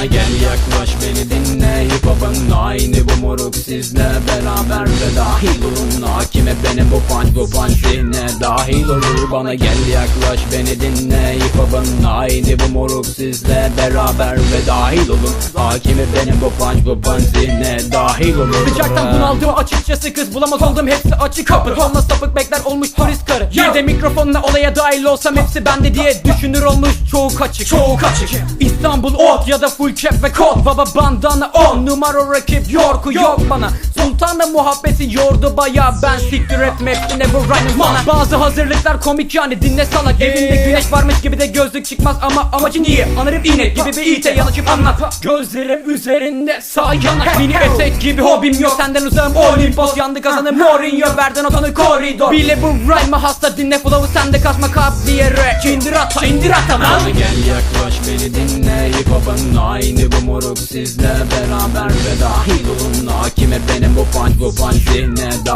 Bana gel yaklaş beni dinle. Hip hop'un aynı bu moruk sizle beraber ve dahil olun. Hakime benim bu punch bu punch zihne dahil olur. Bana gel yaklaş beni dinle. Hip hop'un aynı bu moruk sizle beraber ve dahil olun. Hakime benim bu punch bu punch zihne dahil olur Sıcaktan bunaldım açıkçası kız bulamaz oldum hepsi açık. Kapı Tonla sapık bekler olmuş turist karı. Bir de mikrofonla olaya dahil olsam hepsi bende diye düşünür olmuş çoğu kaçık. Çoğu kaçık. İstanbul ot ya da full cap ve kot. Baba bandana on numara rakip yorku yok bana. Sultanla muhabbeti yordu baya ben siktir etme hepsine bu rhyme'ım sana. Bazı hazırlıklar komik yani dinle salak Evinde güneş varmış gibi de gözlük çıkmaz ama amacın iyi. Anırıp iğne gibi bir ite yanaşıp anlat. Gözlerim üzerinde sağ yanak Mini etek gibi hobim yok senden uzağım. Olimpos yandı kazanım Mourinho verden otanı koridor. Bile bu rhyme'ı hasta dinle flow'u sende kasma kap diye rap. İndir ata indir ata lan. Gel yaklaş beni dinle. Hip hop'un aynı bu moruk sizle beraber ve dahil olun Hakime benim bu punch bu punch olur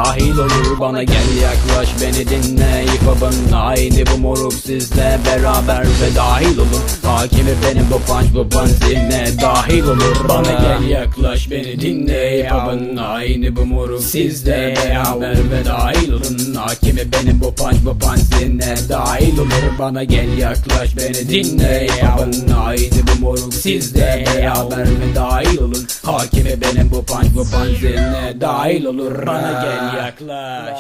Bana gel yaklaş beni dinle. Hip aynı bu moruk sizle beraber ve dahil olun Hakime benim bu punch bu punch zihne dahil olur. Bana gel yaklaş beni dinle. Hip aynı bu moruk sizle beraber ve dahil olun. Hakime benim bu punch bu punch zihne dahil olur. Bana gel yaklaş beni dinle. Bu moruk sizde Beraber ve dahil olun Hakime benim bu punch bu punch dahil olur. Bana gel yaklaş